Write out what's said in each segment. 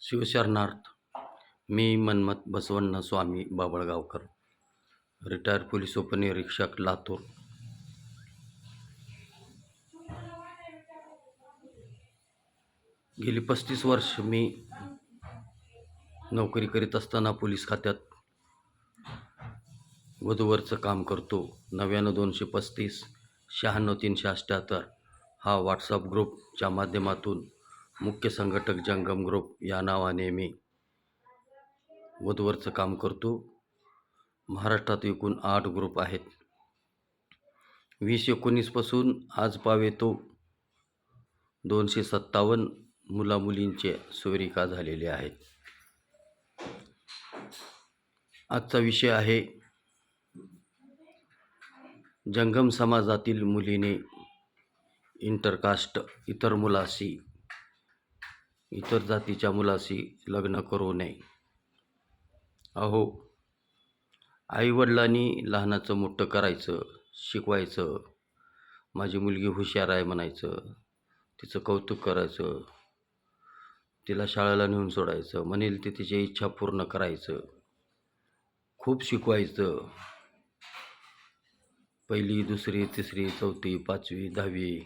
शिवशरणार्थ. मी Manmath Basavanna Swami Babalgaonkar. Retire police उपनिरीक्षक लातूर. गेली पस्तीस वर्ष मी नोकरी करीत असताना पोलीस खात्यात वधूवरचं काम करतो. नव्याण्णव दोनशे पस्तीस शहाण्णव तीनशे अठ्ठ्याहत्तर हा व्हॉट्सअप ग्रुपच्या माध्यमातून मुख्य संघटक जंगम ग्रुप या नावाने मी वधूवरचं काम करतो. महाराष्ट्रात एकूण आठ ग्रुप आहेत. वीस एकोणीसपासून आज पावे तो दोनशे सत्तावन्न मुलामुलींचे सोयरिका झालेले आहेत. आजचा विषय आहे जंगम समाजातील मुलीने इंटरकास्ट इतर मुलाशी इतर जातीच्या मुलाशी लग्न करू नये. अहो आईवडिलांनी लहानाचं मोठं करायचं शिकवायचं माझी मुलगी हुशार आहे म्हणायचं तिचं कौतुक करायचं तिला शाळेला नेऊन सोडायचं म्हणेल ते तिची इच्छा पूर्ण करायचं खूप शिकवायचं. पहिली दुसरी तिसरी चौथी पाचवी दहावी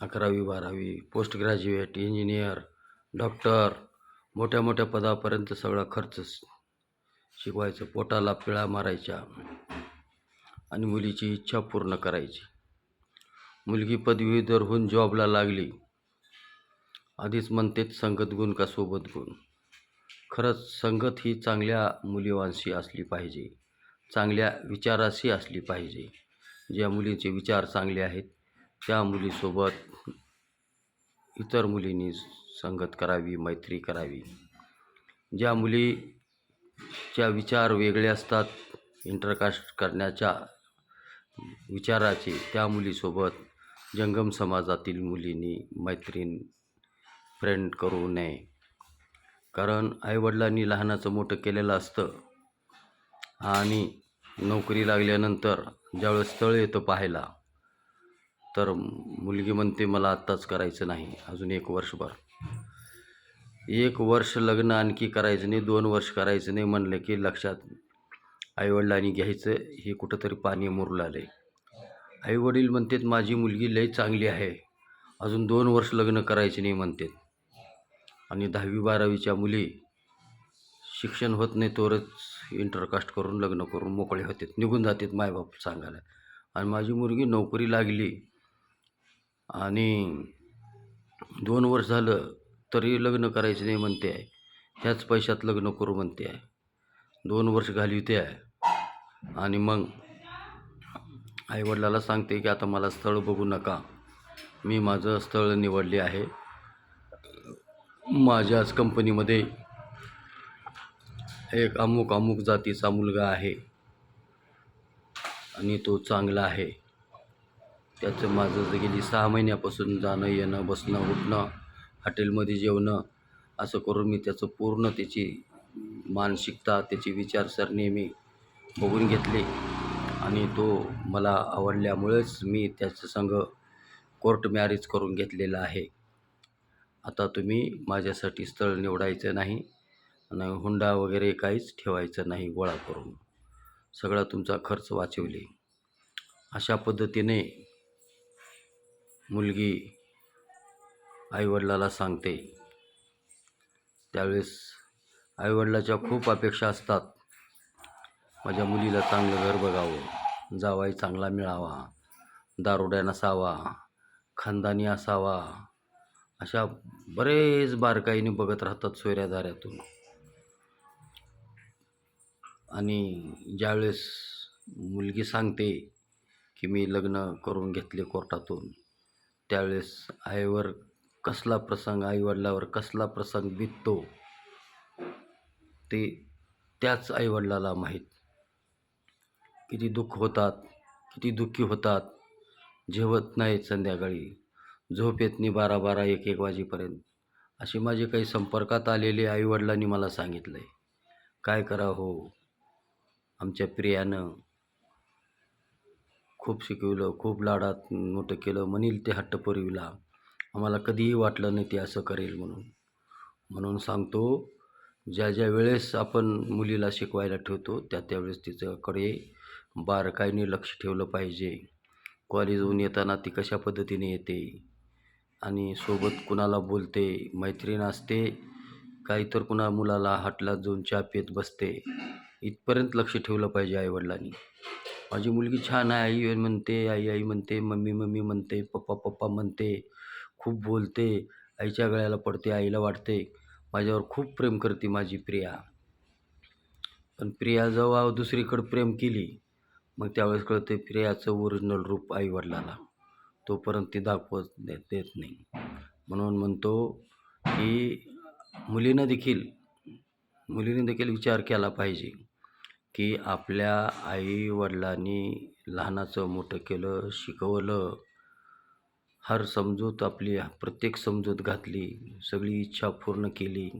अकरावी बारावी पोस्ट ग्रॅज्युएट इंजिनियर डॉक्टर मोठ्या मोठ्या पदापर्यंत सगळा खर्च शिकवायचं पोटाला पिळा मारायच्या आणि मुलीची इच्छा पूर्ण करायची. मुलगी पदवीधर होऊन जॉबला लागली. आधीच म्हणतेच संगत गुण का सोबत गुण? खरंच संगत ही चांगल्या मुलीवांशी असली पाहिजे. चांगल्या विचाराशी असली पाहिजे. ज्या मुलींचे विचार चांगले आहेत त्या मुलीसोबत इतर मुलींनी संगत करावी मैत्री करावी. ज्या मुलीच्या विचार वेगळे असतात इंटरकास्ट करण्याच्या विचाराचे त्या मुलीसोबत जंगम समाजातील मुलींनी मैत्रीण फ्रेंड करू नये. कारण आईवडिलांनी लहानाचं मोठं केलेलं असतं आणि नोकरी लागल्यानंतर ज्यावेळेस स्थळ येतं पाहायला तर मुलगी म्हणते मला आत्ताच करायचं नाही अजून एक वर्षभर. एक वर्ष लग्न आणखी करायचं नाही दोन वर्ष करायचं नाही म्हणलं की लक्षात आईवडिलांनी घ्यायचं हे कुठंतरी पाणी मुरलं आलं आहे आईवडील म्हणतात माझी मुलगी लई चांगली आहे अजून दोन वर्ष लग्न करायचे नाही म्हणतात. आणि दहावी बारावीच्या मुली शिक्षण होत नाही तोवरच इंटरकास्ट करून लग्न करून मोकळे होतात निघून जातात मायबाप सांगायला. आणि माझी मुलगी नोकरी लागली आणि दोन वर्ष झालं तरी लग्न करायचं नाही म्हणते आहे. ह्याच पैशात लग्न करू म्हणते आहे. दोन वर्ष घालवते आहे. आणि मग आईवडिलाला सांगते की आता मला स्थळ बघू नका. मी माझं स्थळ निवडले आहे. माझ्याच कंपनीमध्ये एक अमुक अमुक जातीचा मुलगा आहे. आणि तो चांगला आहे. त्याचं माझं जे गेली सहा महिन्यापासून जाणं येणं बसणं उठणं हॉटेलमध्ये जेवणं असं करून मी त्याचं पूर्ण त्याची मानसिकता त्याची विचारसरणी मी बघून घेतली. आणि तो मला आवडल्यामुळेच मी त्याचं संग कोर्ट मॅरेज करून घेतलेला आहे. आता तुम्ही माझ्यासाठी स्थळ निवडायचं नाही आणि हुंडा वगैरे काहीच ठेवायचं नाही गोळा करून. सगळा तुमचा खर्च वाचवले. अशा पद्धतीने मुलगी आईवडिलाला सांगते. त्यावेळेस आईवडिलाच्या खूप अपेक्षा असतात. माझ्या मुलीला चांगलं घर बघावं जावाई चांगला मिळावा दारुड्या नसावा खानदानी असावा अशा बरेच बारकाईने बघत राहतात सोयऱ्याधाऱ्यातून आणि ज्यावेळेस मुलगी सांगते की मी लग्न करून घेतले कोर्टातून त्यावेळेस आईवर कसला प्रसंग आईवडिलावर कसला प्रसंग बिततो ते त्याच आईवडिलाला माहीत. किती दुःख होतात किती दुःखी होतात जेवत नाहीत संध्याकाळी झोप येत नाही बारा बारा एक एक वाजेपर्यंत. असे माझे काही संपर्कात आलेले आईवडिलांनी मला सांगितलं आहे काय करा हो? आमच्या प्रियानं खूप शिकवलं खूप लाडात मोठं केलं म्हणील ते हट्ट पुरविला आम्हाला कधीही वाटलं नाही ते असं करेल म्हणून. म्हणून सांगतो ज्या ज्या वेळेस आपण मुलीला शिकवायला ठेवतो त्या त्यावेळेस तिच्याकडे बारकाईने लक्ष ठेवलं पाहिजे. कॉलेजहून येताना ती कशा पद्धतीने येते? आणि सोबत कुणाला बोलते? मैत्रीण असते? काही तर कुणा मुलाला हटला जाऊन चहा पित बसते? इथपर्यंत लक्ष ठेवलं पाहिजे आईवडिलांनी. माझी मुलगी छान आहे आई म्हणते आई आई म्हणते मम्मी मम्मी म्हणते पप्पा पप्पा म्हणते खूप बोलते आईच्या गळ्याला पडते आईला वाटते. माझ्यावर खूप प्रेम करते माझी प्रिया. पण प्रिया जेव्हा दुसरीकडं प्रेम केली मग त्यावेळेस कळते प्रियाचं ओरिजिनल रूप आईवडिलाला. तोपर्यंत ती दाखवत देत देत नाही. म्हणून म्हणतो की मुलीनं देखील मुलीने देखील विचार केला पाहिजे. की आपल्या आईवडिलांनी लहानाचं मोठं केलं शिकवलं हर समजूत आपली प्रत्येक समजूत घातली सगळी इच्छा पूर्ण केली.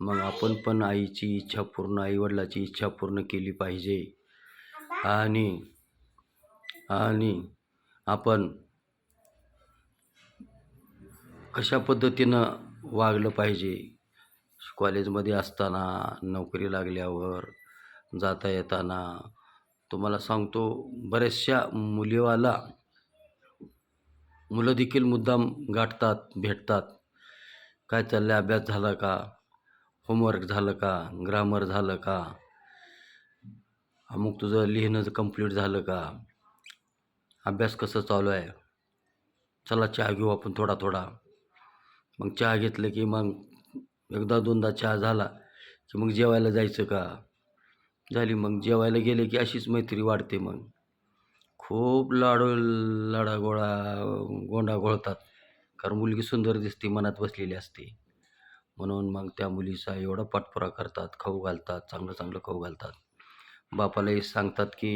मग आपण पण आईची इच्छा पूर्ण आईवडिलाची इच्छा पूर्ण केली पाहिजे. आणि आणि आपण कशा पद्धतीनं वागलं पाहिजे? कॉलेजमध्ये असताना नोकरी लागल्यावर जाता येताना तुम्हाला सांगतो बऱ्याचशा मुलीवाला मुलं देखील मुद्दाम गाठतात भेटतात. काय चाललं अभ्यास झाला का? होमवर्क झालं का? ग्रामर झालं का? अमुक तुझं लिहिणं कंप्लीट झालं का? अभ्यास कसं चालू आहे? चला चहा घेऊ आपण थोडा थोडा मग चहा घेतलं की मग एकदा दोनदा चहा झाला की मग जेवायला जायचं का? झाली. मग जेवायला गेले की अशीच मैत्री वाढते मग. खूप लाडू लडागोळा गोंडा गोळतात कारण मुलगी सुंदर दिसते मनात बसलेली असते. म्हणून मग त्या मुलीचा एवढा पाठपुरा करतात खाऊ घालतात चांगलं चांगलं खाऊ घालतात. बापालाही सांगतात की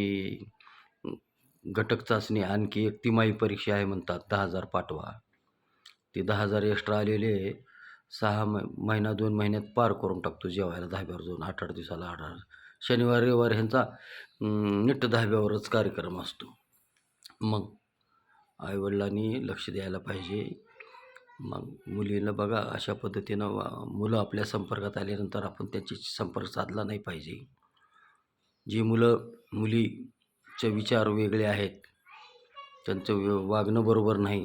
घटक चाचणी आणखी एक तिमाही परीक्षा आहे म्हणतात. दहा हजार पाठवा. ते दहा हजार एक्स्ट्रा आलेले सहा मै महिना दोन महिन्यात पार करून टाकतो. जेवायला दहाव्यावर जाऊन आठ आठ दिवसाला आठ आठ शनिवार रविवार ह्यांचा नीट धाब्यावरच कार्यक्रम असतो. मग आईवडिलांनी लक्ष द्यायला पाहिजे. मग मुलींना बघा अशा पद्धतीनं वा मुलं आपल्या संपर्कात आल्यानंतर आपण त्यांची संपर्क साधला नाही पाहिजे. जी मुलं मुलीचे विचार वेगळे आहेत त्यांचं वागणं बरोबर नाही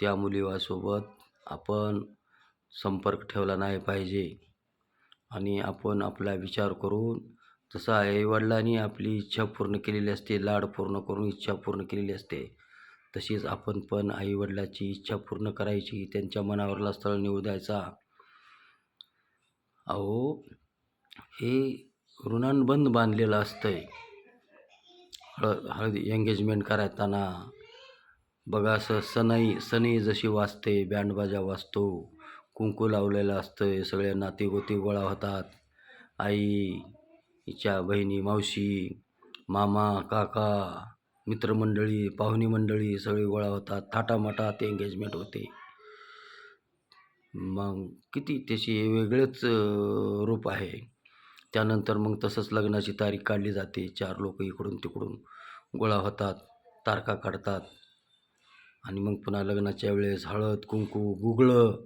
त्या मुलीसोबत आपण संपर्क ठेवला नाही पाहिजे. आणि आपण आपला विचार करून जसं आईवडिलांनी आपली इच्छा पूर्ण केलेली असते लाड पूर्ण करून इच्छा पूर्ण केलेली असते. तशीच आपण पण आईवडिलाची इच्छा पूर्ण करायची त्यांच्या मनावरला स्थळ निवू द्यायचा. अहो हे ऋणानुबंध बांधलेलं असतं आहे हळद हळदी एंगेजमेंट करायताना. बघा असं सनई सनई जशी वाजते बँडबाजा वाजतो. कुंकू लावलेलं असतं सगळे नाते गोते गोळा होतात. आई हिच्या बहिणी मावशी मामा काका मित्रमंडळी पाहुणी मंडळी सगळे गोळा होतात. थाटामाटात एंगेजमेंट होते. मग किती त्याची वेगळेच रूप आहे. त्यानंतर मग तसंच लग्नाची तारीख काढली जाते. चार लोक इकडून तिकडून गोळा होतात तारखा काढतात. आणि मग पुन्हा लग्नाच्या वेळेस हळद कुंकू गुगळं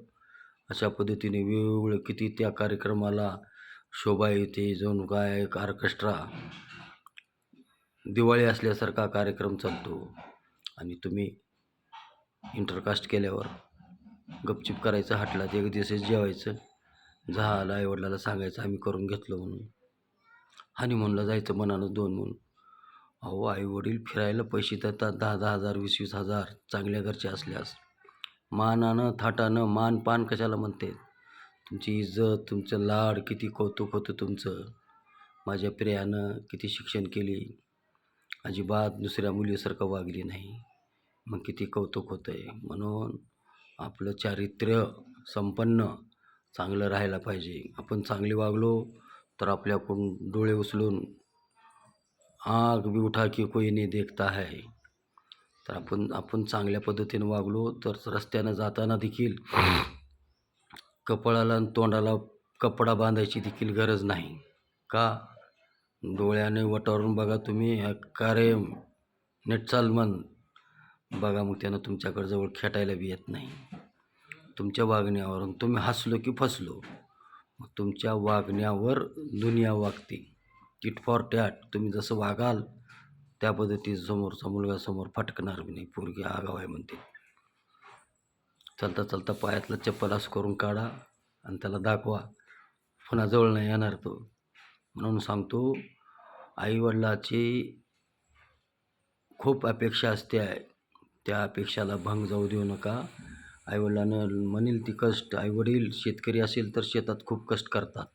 अशा पद्धतीने वेगवेगळे किती त्या कार्यक्रमाला शोभा येते जणू काय एक ऑर्केस्ट्रा दिवाळी असल्यासारखा कार्यक्रम चालतो. आणि तुम्ही इंटरकास्ट केल्यावर गपचिप करायचं हाटलात एक दिवसच जेवायचं. झालं आईवडिलाला सांगायचं आम्ही करून घेतलं म्हणून. हनीमूनला जायचं मनानं दोन म्हणून. अहो आईवडील फिरायला पैसे देतात दहा दहा हजार वीस वीस हजार चांगल्या घरचे असल्यास. मानानं थाटानं मान पान कशाला म्हणते? तुमची इज्जत तुमचं लाड किती कौतुक होतं तुमचं. माझ्या प्रियानं किती शिक्षण केली. अजिबात दुसऱ्या मुलीसारखं वागली नाही. मग किती कौतुक होतं आहे म्हणून आपलं चारित्र्य संपन्न चांगलं राहायला पाहिजे. आपण चांगले वागलो तर आपल्याकडून डोळे उचलून आग भी उठा की कोई नाही देखता है. तर आपण आपण चांगल्या पद्धतीनं वागलो तर रस्त्यानं जाताना देखील कपाळाला आणि तोंडाला कपडा बांधायची देखील गरज नाही. का? डोळ्याने वटारून बघा तुम्ही. का रे नेटचाल मन बघा मग त्यानं तुमच्याकडे जवळ खेटायला बी येत नाही. तुमच्या वागण्यावरून तुम्ही हसलो की फसलो. मग तुमच्या वागण्यावर दुनिया वागते. टिट फॉर टॅट तुम्ही जसं वागाल त्या पद्धतीत समोरचा मुलगा समोर फटकणार बी नाही. पोरगी आगाव आहे म्हणते. चालता चालता पायातलं चप्पल असं करून काढा आणि त्याला दाखवा. पुन्हा जवळ नाही येणार तो. म्हणून सांगतो आईवडिलाची खूप अपेक्षा असते आहे. त्या अपेक्षाला भंग जाऊ देऊ नका. आईवडिलानं म्हणेल ती कष्ट. आईवडील शेतकरी असेल तर शेतात खूप कष्ट करतात.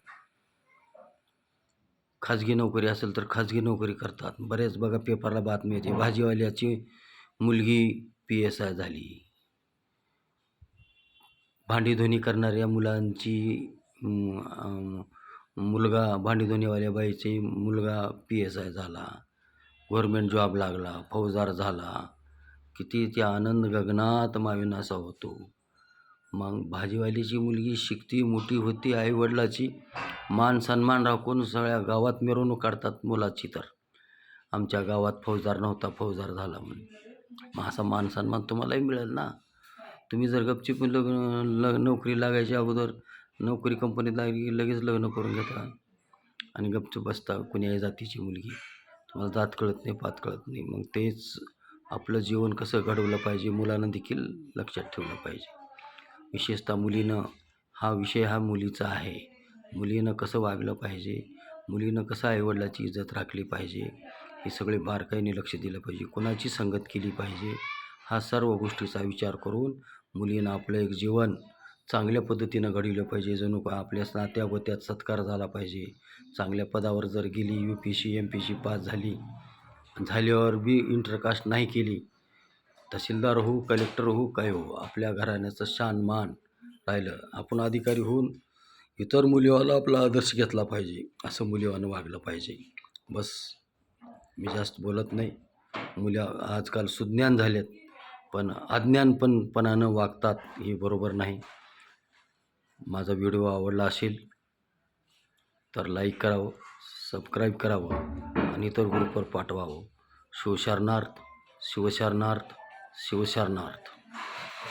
खाजगी नोकरी असेल तर खाजगी नोकरी करतात. बरेच बघा पेपरला बातमी येते. भाजीवाल्याची मुलगी पी एस आय झाली. भांडीधुनी करणाऱ्या मुलांची मुलगा भांडीधुनीवाल्या बाईचे मुलगा पी एस आय झाला गव्हर्मेंट जॉब लागला फौजदार झाला किती ते आनंद गगनात माविनासा होतो. मग भाजीवालीची मुलगी शिकती मोठी होती आईवडिलाची मान सन्मान राखून सगळ्या गावात मिरवणूक काढतात मुलाची तर. आमच्या गावात फौजदार नव्हता फौजदार झाला म्हणून. मग असा मान सन्मान तुम्हालाही मिळेल ना? तुम्ही जर गपचीप लग्न ल नोकरी लागायच्या अगोदर नोकरी कंपनीत लागली की लगेच लग्न करून घेता. आणि गपचूप बसता कुण्याही जातीची मुलगी. तुम्हाला जात कळत नाही पात कळत नाही. मग तेच आपलं जीवन कसं घडवलं पाहिजे मुलांना देखील लक्षात ठेवलं पाहिजे. विशेषतः मुलीनं हा विषय हा मुलीचा आहे. मुलीनं कसं वागलं पाहिजे मुलीनं कसं आईवडिलाची इज्जत राखली पाहिजे हे सगळे बारकाईने लक्ष दिलं पाहिजे. कोणाची संगत केली पाहिजे हा सर्व गोष्टीचा विचार करून मुलीनं आपलं एक जीवन चांगल्या पद्धतीनं घडवलं पाहिजे. जणू का आपल्या नात्या गोत्यात सत्कार झाला पाहिजे. चांगल्या पदावर जर गेली U P S C M P S C झाल्यावर बी इंटरकास्ट नाही केली तहसीलदार होऊ कलेक्टर होऊ काय हो आपल्या घराण्याचं शान मान राहिलं. आपण अधिकारी होऊन इतर मुलीवाला आपला आदर्श घेतला पाहिजे असं मुलीवानं वागलं पाहिजे. बस मी जास्त बोलत नाही. मुली आजकाल सुज्ञान झाल्यात पण अज्ञानपणपणानं वागतात हे बरोबर नाही. माझा व्हिडिओ आवडला असेल तर लाईक करावं सबस्क्राईब करावं आणि इतर ग्रुपवर पाठवावं. शिवशरणार्थ शिवशरणार्थ शिवशरणार्थ.